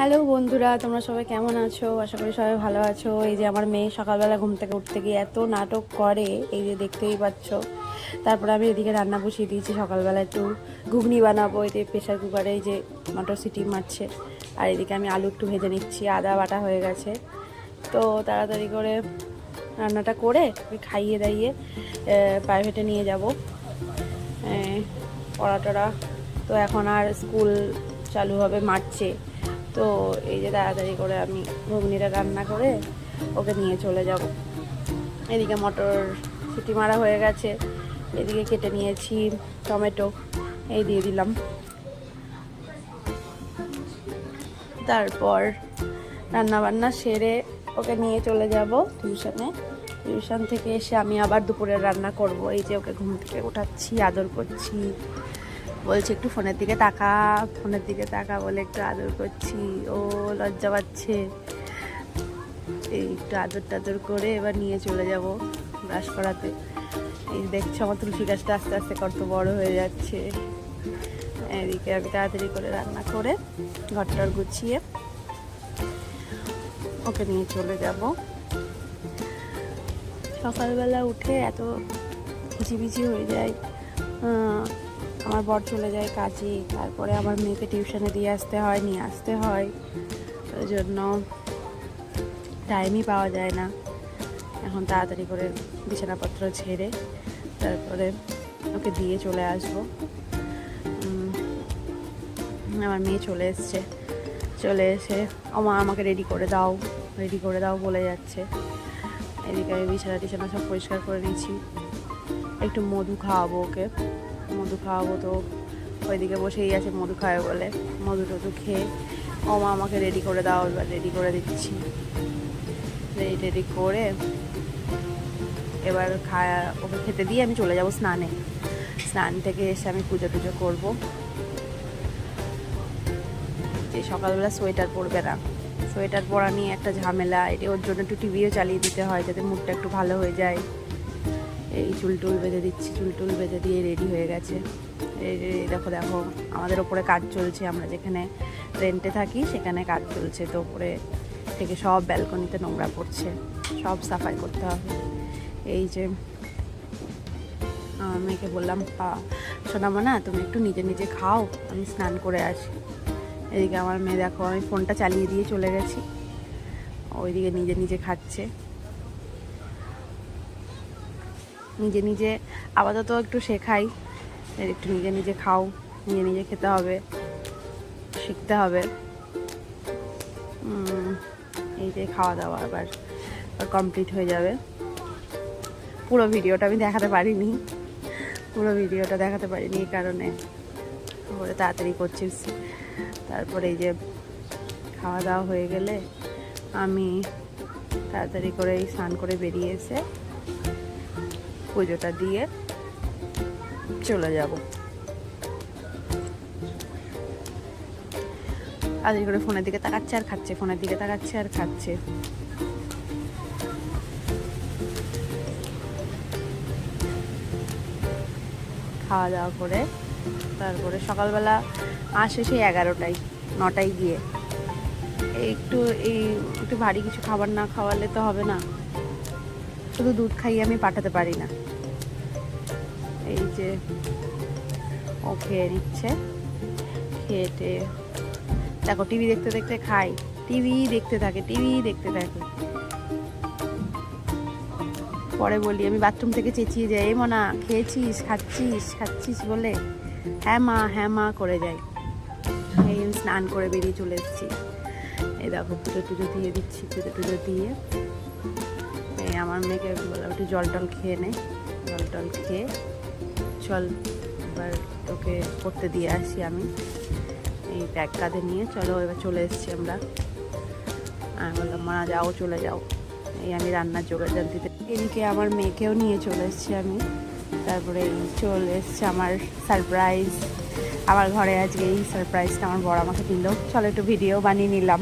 Hello বন্ধুরা, তোমরা সবাই কেমন আছো? আশা করি সবাই ভালো আছো। এই যে আমার মেয়ে সকালবেলা ঘুম থেকে উঠতে গিয়ে এত নাটক করে, এই যে দেখতেই পাচ্ছ। তারপরে আমি এদিকে রান্না বসিয়ে দিয়েছি সকালবেলা একটু ঘুগনি বানাবো এতে প্রেশার কুকারে এই যে মটর সিটি মারছে। আর এদিকে আমি আলু একটু ভেজে নিচ্ছি, আদা বাটা হয়ে গেছে। তো তাড়াতাড়ি করে রান্নাটা করে খাইয়ে দাইয়ে প্রাইভেটে নিয়ে যাব। পড়া টড়া তো এখন আর স্কুল চালু হবে মার্চে তো এই যে তাড়াতাড়ি করে আমি ঘুগনিটা রান্না করে ওকে নিয়ে চলে যাব। এদিকে মটর সিটি মারা হয়ে গেছে, এদিকে কেটে নিয়েছি টমেটো, এই দিয়ে দিলাম। তারপর রান্না বান্না সেরে ওকে নিয়ে চলে যাব টিউশনে। টিউশন থেকে এসে আমি আবার দুপুরে রান্না করব। এই যে ওকে ঘুম থেকে উঠাচ্ছি, আদর করছি। বলছে, একটু ফোনের দিকে তাকা, ফোনের দিকে তাকা বলে একটু আদর করছি। ও লজ্জা পাচ্ছে। এই একটু আদর টাদর করে এবার নিয়ে চলে যাব ব্রাশ করাতে। এই দেখছ আমার তুলসী গাছটা আস্তে আস্তে কত বড় হয়ে যাচ্ছে। এদিকে আমি তাড়াতাড়ি করে রান্না করে ঘরটার গুছিয়ে ওকে নিয়ে চলে যাব। সকালবেলা উঠে এত ঝিমিঝি হয়ে যায়। আমার বর চলে যায় কাজে, তারপরে আমার মেয়েকে টিউশনে দিয়ে আসতে হয়, নিয়ে আসতে হয়। ওই জন্য টাইমই পাওয়া যায় না। এখন তাড়াতাড়ি করে বিছানাপত্র ছেড়ে তারপরে ওকে দিয়ে চলে আসব। আমার মেয়ে চলে এসছে। চলে এসে ও মা আমাকে রেডি করে দাও রেডি করে দাও বলে যাচ্ছে। এদিকে আমি বিছানা টিছানা সব পরিষ্কার করে নিয়েছি একটু মধু খাওয়াবো ওকে। মধু খাওয়াবো তো। ওইদিকে বসেই আছে মধু খাবে বলে। মধু টধু খেয়ে ও মা আমাকে রেডি করে দাও, এবার রেডি করে দিচ্ছি। রেডি টেডি করে এবার খায়া, ওকে খেতে দিয়ে আমি চলে যাব স্নানে। স্নান থেকে এসে আমি পুজো টুজো করব। যে সকালবেলা সোয়েটার পরবে না। সোয়েটার পরা নিয়ে একটা ঝামেলা, এটা ওর জন্য একটু টিভিও চালিয়ে দিতে হয় যাতে মুডটা একটু ভালো হয়ে যায়। এই চুল টুল বেঁধে দিচ্ছি, চুল টুল বেঁধে দিয়ে রেডি হয়ে গেছে। দেখো দেখো, আমাদের ওপরে কাজ চলছে, আমরা যেখানে রেন্টে থাকি সেখানে কাজ চলছে, তো ওপরে থেকে সব ব্যালকনিতে নোংরা পড়ছে, সব সাফাই করতে হবে। এই যে মেয়েকে বললাম, "পা- শোনাবো না তুমি একটু নিজে নিজে খাও, আমি স্নান করে আসি। এদিকে আমার মেয়ে দেখো, আমি ফোনটা চালিয়ে দিয়ে চলে গেছি। ওইদিকে নিজে নিজে খাচ্ছে। নিজে নিজে আপাতত একটু শেখাই। একটু নিজে নিজে খাও, নিজে নিজে খেতে হবে, শিখতে হবে। এই যে খাওয়া দাওয়া আবার কমপ্লিট হয়ে যাবে। পুরো ভিডিওটা আমি দেখাতে পারিনি। পুরো ভিডিওটা দেখাতে পারিনি এই কারণে। ওরে তাড়াতাড়ি করছিস। তারপরে এই যে খাওয়া দাওয়া হয়ে গেলে আমি তাড়াতাড়ি করে স্নান করে বেরিয়ে এসে পুজোটা দিয়ে চলে যাব। তাড়াতাড়ি করে ফোনের দিকে তাকাচ্ছে আর খাচ্ছে, ফোনের দিকে তাকাচ্ছে আর খাচ্ছে। খাওয়া দাওয়া করে তারপরে সকালবেলা আসে সেই এগারোটায়, নটায় গিয়ে। একটু, এই একটু ভারী কিছু খাবার না খাওয়ালে তো হবে না। শুধু দুধ খাইয়ে আমি পাঠাতে পারি না। এই যে, ও খেয়ে নিচ্ছে। খেয়েটে দেখো, টিভি দেখতে দেখতে খাই। টিভি দেখতে থাকে, টিভি দেখতে থাকে। পরে বলি, আমি বাথরুম থেকে চেঁচিয়ে যাই, এ মনা, খেয়েছিস, খাচ্ছিস খাচ্ছিস বলে? হ্যাঁ মা হ্যাঁ মা, করে যাই। এই স্নান করে বেরিয়ে চলে এসেছি। এই দেখো, পুজো টুজো দিয়ে দিচ্ছি, পুজো টুজো দিয়ে। আমার মেয়েকে বললাম, একটু জল টল খেয়ে নে। জল টল খেয়ে চল, এবার তোকে করতে দিয়ে আসি আমি। এই ব্যাগ কাঁধে নিয়ে চলো, এবার চলে এসেছি আমরা। আমি বললাম, মা, যাও, চলে যাও। এই আমি রান্নার জোগাড় দিতে এদিকে আমার মেয়েকেও নিয়ে চলে এসেছি আমি। তারপরে চলে এসছে আমার সারপ্রাইজ আমার ঘরে আজকে এই সারপ্রাইজটা আমার বড় আমাকে দিল। চলো, একটু ভিডিও বানিয়ে নিলাম।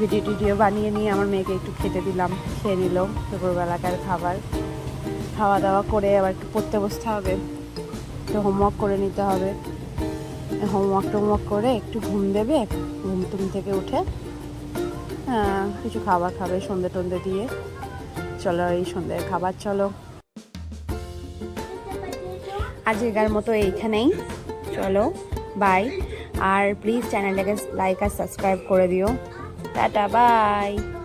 ভিডিও টিডিও বানিয়ে নিয়ে আমার মেয়েকে একটু খেতে দিলাম, খেয়ে নিল দুপুরবেলাকার খাবার। খাওয়া দাওয়া করে আবার একটু পড়তে বসতে হবে, একটু হোমওয়ার্ক করে নিতে হবে। হোমওয়ার্ক টোমওয়ার্ক করে একটু ঘুম দেবে, ঘুম টুম থেকে উঠে কিছু খাবার খাবে সন্ধে টন্ধে দিয়ে। চলো এই সন্ধ্যের খাবার, চলো। আজকের মতো এইখানেই, চলো বাই আর প্লিজ চ্যানেলটাকে লাইক আর সাবস্ক্রাইব করে দিও। টাটা বাই।